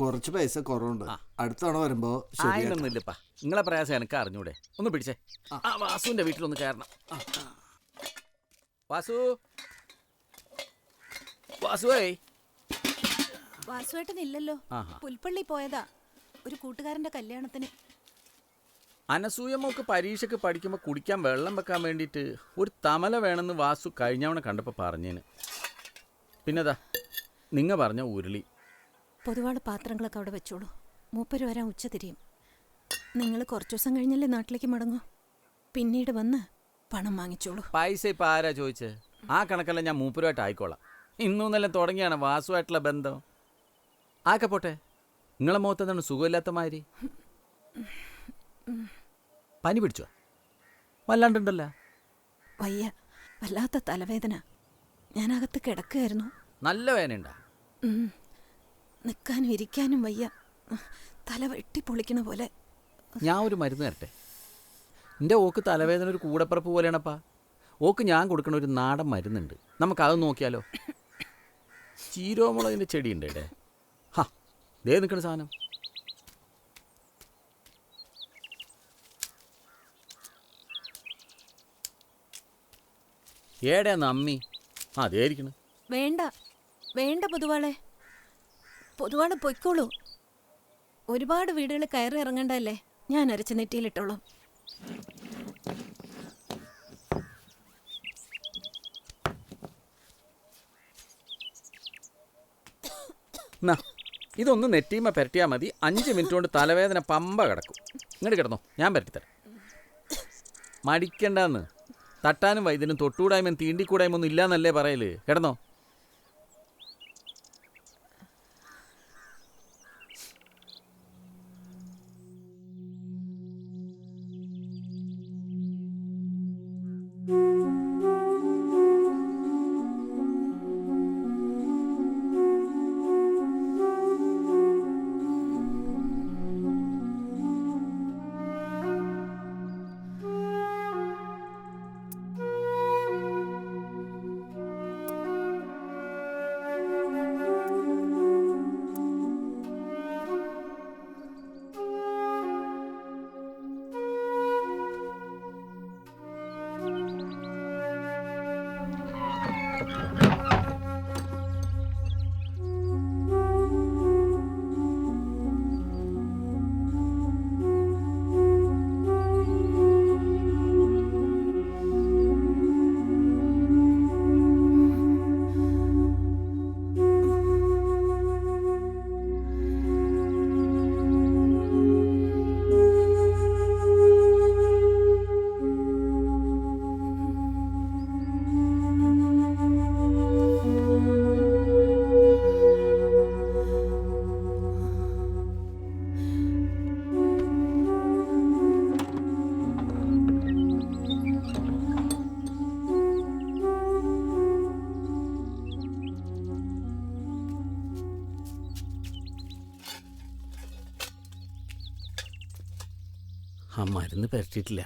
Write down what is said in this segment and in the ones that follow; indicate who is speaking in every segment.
Speaker 1: കുറച്ച് പൈസ കുറവുണ്ട്. അടുത്ത തവണ വരുമ്പോ ശരിയാക്കാം.
Speaker 2: ആയില്ലൊന്നുമില്ലപ്പാ നിങ്ങളെ പ്രയാസം എനിക്ക് അറിഞ്ഞൂടെ. ഒന്ന് പിടിച്ചേ. ആ. വാസുവിന്റെ വീട്ടിലൊന്ന് കയറണം. വാസു? വാസുവേ?
Speaker 3: വാസുവേട്ടനില്ലല്ലോ. പുൽപ്പള്ളി പോയതാ. ഒരു കൂട്ടുകാരന്റെ കല്യാണത്തിന്.
Speaker 2: അനസൂയമ്മക്ക് പരീക്ഷയ്ക്ക് പഠിക്കുമ്പോൾ കുടിക്കാൻ വെള്ളം വെക്കാൻ വേണ്ടിയിട്ട് ഒരു തമല വേണമെന്ന് വാസു കഴിഞ്ഞവണ കണ്ടപ്പോൾ പറഞ്ഞേന്. പിന്നെതാ നിങ്ങ പറഞ്ഞ ഉരുളി.
Speaker 3: പൊതുവാട് പാത്രങ്ങളൊക്കെ അവിടെ വെച്ചോളൂ. മൂപ്പര് വരാൻ ഉച്ച തിരിയും. നിങ്ങൾ കുറച്ചു ദിവസം കഴിഞ്ഞല്ലേ നാട്ടിലേക്ക് മടങ്ങൂ. പിന്നീട് വന്ന് പണം വാങ്ങിച്ചോളൂ.
Speaker 2: പൈസ ഇപ്പം ആരാ ചോദിച്ച്? ആ കണക്കെല്ലാം ഞാൻ മൂപ്പരുമായിട്ട് ആയിക്കോളാം. ഇന്നും നല്ല തുടങ്ങിയാണ് വാസുവായിട്ടുള്ള ബന്ധം. ആക്കെ പോട്ടെ. നിങ്ങളെ മുഖത്ത് എന്താണ് സുഖമില്ലാത്ത മാതിരി? പനി പിടിച്ചോ? വല്ലാണ്ടുണ്ടല്ലോ.
Speaker 3: വയ്യ. വല്ലാത്ത തലവേദന. ഞാനകത്ത് കിടക്കുകയായിരുന്നു.
Speaker 2: നല്ല വേനയുണ്ടാ
Speaker 3: ഉം. നിൽക്കാനും ഇരിക്കാനും വയ്യ. തല വെട്ടി പൊളിക്കണ പോലെ.
Speaker 2: ഞാൻ ഒരു മരുന്ന് തരട്ടെ? എന്റെ ഓക്ക് തലവേദന ഒരു കൂടപ്പറപ്പ് പോലെയാണപ്പാ. ഓക്ക് ഞാൻ കൊടുക്കണ ഒരു നാടൻ മരുന്നുണ്ട്. നമുക്കത് നോക്കിയാലോ? ചീരോമുളകിന്റെ ചെടിയുണ്ട് ഇടേ ഹാ ദേ നിൽക്കണ സാധനം. ഏടെയാ നമ്മി ആ അതേ ഇരിക്കണം.
Speaker 3: വേണ്ട വേണ്ട പൊതുവാളെ. പൊതുവാൾ പൊയ്ക്കോളൂ. ഒരുപാട് വീടുകൾ കയറി ഇറങ്ങണ്ടല്ലേ? ഞാൻ അരച്ച് നെറ്റിയിലിട്ടോളൂ.
Speaker 2: ഇതൊന്ന് നെറ്റീമ പെരട്ടിയാൽ മതി. അഞ്ച് മിനിറ്റ് കൊണ്ട് തലവേദന പമ്പ കിടക്കും. ഇങ്ങോട്ട് കിടന്നോ ഞാൻ പെരട്ടിത്തരാം. മടിക്കണ്ടെന്ന്. തട്ടാനും വൈദ്യനും തൊട്ടുകൂടായ്മയും തീണ്ടിക്കൂടായ്മ ഒന്നും ഇല്ലാന്നല്ലേ പറയൽ? കിടന്നോ. thank you ആ മരുന്ന് പെരട്ടിയിട്ടില്ല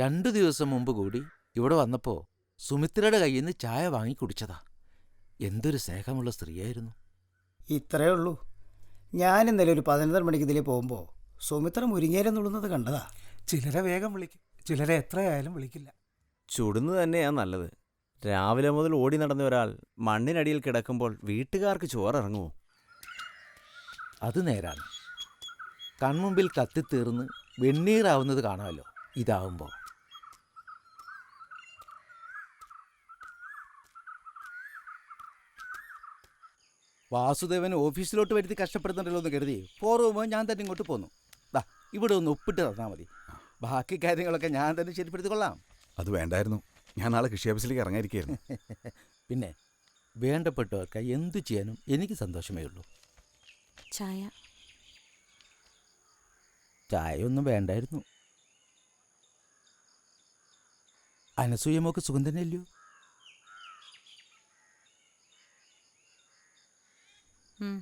Speaker 4: രണ്ടു ദിവസം മുമ്പ് കൂടി ഇവിടെ വന്നപ്പോൾ സുമിത്രയുടെ കയ്യിൽ നിന്ന് ചായ വാങ്ങി കുടിച്ചതാ. എന്തൊരു സ്നേഹമുള്ള സ്ത്രീയായിരുന്നു.
Speaker 5: ഇത്രയേ ഉള്ളൂ. ഞാൻ ഇന്നലെ ഒരു പതിനൊന്നര മണിക്ക് ഇതിലേ പോകുമ്പോൾ സുമിത്ര മുരിങ്ങേരം നുള്ളുന്നത് കണ്ടതാ.
Speaker 6: ചിലരെ വേഗം വിളിക്കും. ചിലരെ എത്രയായാലും വിളിക്കില്ല.
Speaker 7: ചുടുന്നു തന്നെയാ നല്ലത്. രാവിലെ മുതൽ ഓടി നടന്ന ഒരാൾ മണ്ണിനടിയിൽ കിടക്കുമ്പോൾ വീട്ടുകാർക്ക് ചോറിറങ്ങുമോ?
Speaker 4: അത് നേരാണ്. കൺമുമ്പിൽ കത്തിത്തീർന്ന് വെണ്ണീറാവുന്നത് കാണാമല്ലോ. ഇതാവുമ്പോ. വാസുദേവൻ ഓഫീസിലോട്ട് വരുത്തി കഷ്ടപ്പെടുന്നുണ്ടല്ലോ എന്ന് കരുതി. പോകുമ്പോൾ ഞാൻ തന്നെ ഇങ്ങോട്ട് പോന്നു. ദാ ഇവിടെ ഒന്ന് ഒപ്പിട്ട് തന്നാൽ മതി. ബാക്കി കാര്യങ്ങളൊക്കെ ഞാൻ തന്നെ ശരിപ്പെടുത്തിക്കൊള്ളാം.
Speaker 8: അത് വേണ്ടായിരുന്നു. ഞാൻ നാളെ കൃഷി ഓഫീസിലേക്ക് ഇറങ്ങാതിരിക്കുകയായിരുന്നു
Speaker 4: പിന്നെ വേണ്ടപ്പെട്ടവർക്ക് എന്തു ചെയ്യാനും എനിക്ക് സന്തോഷമേ ഉള്ളൂ.
Speaker 3: ചായ.
Speaker 4: ചായ ഒന്നും വേണ്ടായിരുന്നു. അനസൂയമൊക്കെ സുഖം തന്നെയല്ലയോ?
Speaker 3: ഉം.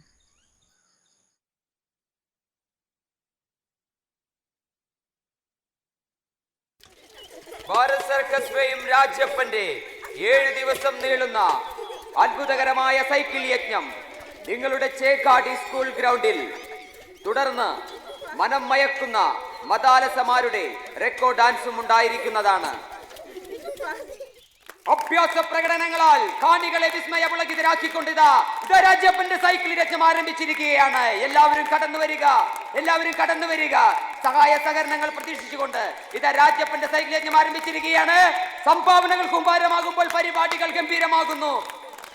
Speaker 9: ഭാരത് സർക്കസ് ഫെയിം രാജപ്പന്റെ ഏഴ് ദിവസം നീളുന്ന അത്ഭുതകരമായ സൈക്കിൾ യജ്ഞം നിങ്ങളുടെ ചേക്കാടി സ്കൂൾ ഗ്രൗണ്ടിൽ തുടർന്ന് മനം മയക്കുന്ന മതാലസമാരുടെ റെക്കോർഡ് ഡാൻസും ഉണ്ടായിരിക്കുന്നതാണ് അഭ്യാസ പ്രകടനങ്ങളാൽ കാണികളെ ഇതാ രാജപ്പന്റെ സൈക്കിൾ രജം ആരംഭിച്ചിരിക്കുകയാണ്. എല്ലാവരും കടന്നു വരിക. എല്ലാവരും കടന്നു വരിക. സഹായ സഹകരണങ്ങൾ പ്രതീക്ഷിച്ചുകൊണ്ട് ഇതാ രാജ്യപ്പന്റെ സൈക്കിൾ രജം ആരംഭിച്ചിരിക്കുകയാണ്. സംഭാവനകൾ കുമ്പാരമാകുമ്പോൾ പരിപാടികൾ ഗംഭീരമാകുന്നു.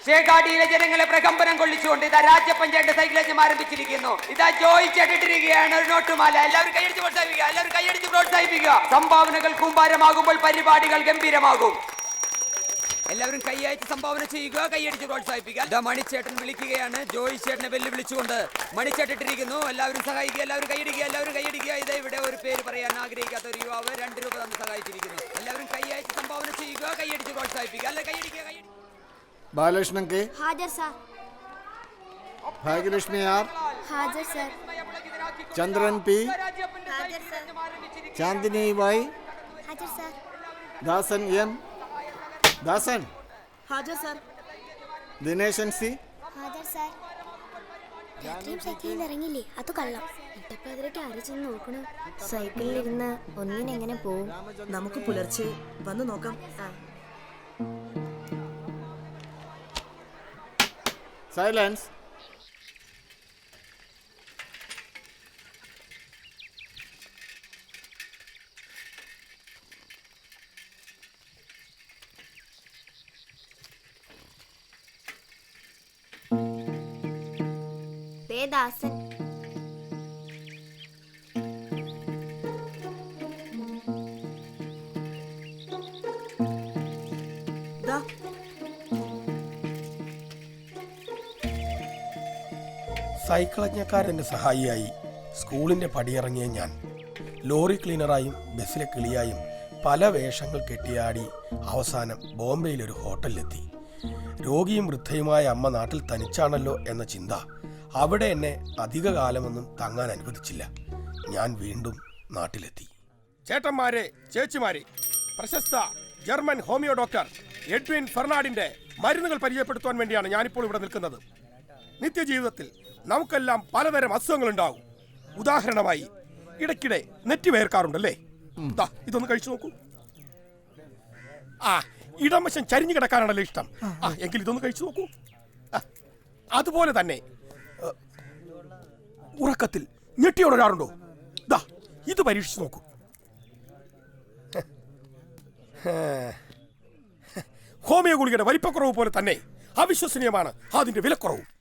Speaker 9: ചേകാടിയിലെ ജനങ്ങളെ പ്രകമ്പനം കൊള്ളിച്ചുകൊണ്ട് ഇതാ രാജ്യപ്പഞ്ചായത്ത് സൈക്കിൾ രജം ആരംഭിച്ചിരിക്കുന്നു. ഇതാ ജോയി ചേട്ടിട്ടിരിക്കുകയാണ് ഒരു നോട്ടുമാല. എല്ലാവരും കൈയടിച്ച് പ്രോത്സാഹിപ്പിക്കുക. എല്ലാവരും കൈയടിച്ച് പ്രോത്സാഹിപ്പിക്കുക. സംഭാവനകൾ കൂമ്പാരമാകുമ്പോൾ പരിപാടികൾ ഗംഭീരമാകും. എല്ലാവരും കൈയയച്ച് സംഭാവന ചെയ്യുക കൈയടിച്ച് പ്രോത്സാഹിപ്പിക്കുക. ഇതാ മണിച്ചേട്ടൻ വിളിക്കുകയാണ്. ജോയി ചേട്ടനെ വെല്ലുവിളിച്ചുകൊണ്ട് മണിച്ചേട്ടിട്ടിരിക്കുന്നു എല്ലാവരും സഹായിക്കുക എല്ലാവരും കൈയടിക്കുക എല്ലാവരും കൈയടിക്കുക. ഇതാ ഇവിടെ ഒരു പേര് പറയാൻ ആഗ്രഹിക്കാത്ത ഒരു യുവാവ് രണ്ട് രൂപ തന്ന് സഹായിച്ചിരിക്കുന്നു. എല്ലാവരും കൈയയച്ച് സംഭാവന ചെയ്യുക കൈയടിച്ച് പ്രോത്സാഹിപ്പിക്കുക. അല്ല കൈയടിക്കുക കൈയടി
Speaker 1: ബാലകൃഷ്ണൻ കെ?
Speaker 10: ഹാജർ സാർ.
Speaker 1: ഭാഗ്യലക്ഷ്മി ആർ?
Speaker 10: ഹാജർ സാർ.
Speaker 1: ചന്ദ്രൻ പി?
Speaker 10: ഹാജർ സാർ.
Speaker 1: ചാന്ദിനി വൈ?
Speaker 10: ഹാജർ സാർ.
Speaker 1: ദാസൻ എം? ദാസൻ.
Speaker 3: ഹാജർ സർ.
Speaker 1: ദിനേശൻ സി.
Speaker 10: ഹാജർ സർ. രാത്രിയും സൈക്കിളിൽ ഇറങ്ങില്ലേ? അത് കള്ളം. ഇട്ടപ്പതിരക്ക് ആര് ചെന്ന് നോക്കണം. സൈക്കിളിലിരുന്ന് ഒന്നിനെങ്ങനെ പോവും?
Speaker 3: നമുക്ക് പുലർച്ചെ വന്ന് നോക്കാം.
Speaker 1: സൈലൻസ്
Speaker 10: ദാസൻ
Speaker 11: സൈക്കിളജ്ഞക്കാരന്റെ സഹായിയായി സ്കൂളിന്റെ പടിയിറങ്ങിയ ഞാൻ. ലോറി ക്ലീനറായും ബസ്സിലെ കിളിയായും പല വേഷങ്ങൾ കെട്ടിയാടി അവസാനം ബോംബെയിലൊരു ഹോട്ടലിലെത്തി. രോഗിയും വൃദ്ധയുമായ അമ്മ നാട്ടിൽ തനിച്ചാണല്ലോ എന്ന ചിന്ത അവിടെ എന്നെ അധിക കാലമൊന്നും തങ്ങാൻ അനുവദിച്ചില്ല. ഞാൻ വീണ്ടും നാട്ടിലെത്തി. ചേട്ടന്മാരെ ചേച്ചിമാരെ പ്രശസ്ത ജർമ്മൻ ഹോമിയോ ഡോക്ടർ എഡ്വിൻ ഫെർണാഡിന്റെ മരുന്നുകൾ പരിചയപ്പെടുത്തുവാൻ വേണ്ടിയാണ് ഞാനിപ്പോൾ ഇവിടെ നിൽക്കുന്നത്. നിത്യജീവിതത്തിൽ നമുക്കെല്ലാം പലതരം അസുഖങ്ങളുണ്ടാവും. ഉദാഹരണമായി ഇടയ്ക്കിടെ നെറ്റി വേർക്കാറുണ്ടല്ലേ ദാ, ഇതൊന്ന് കഴിച്ചു നോക്കൂ. ആ ഇടംവശം ചരിഞ്ഞു കിടക്കാനാണല്ലോ ഇഷ്ടം. ആ എങ്കിൽ ഇതൊന്ന് കഴിച്ചു നോക്കൂ. അതുപോലെ തന്നെ ഉറക്കത്തിൽ ഞെട്ടിയോടാറുണ്ടോ ദാ ഇത് പരീക്ഷിച്ചു നോക്കൂ. ഹോമിയോ ഗുളികയുടെ വലിപ്പക്കുറവ് പോലെ തന്നെ അവിശ്വസനീയമാണ് അതിന്റെ വിലക്കുറവും.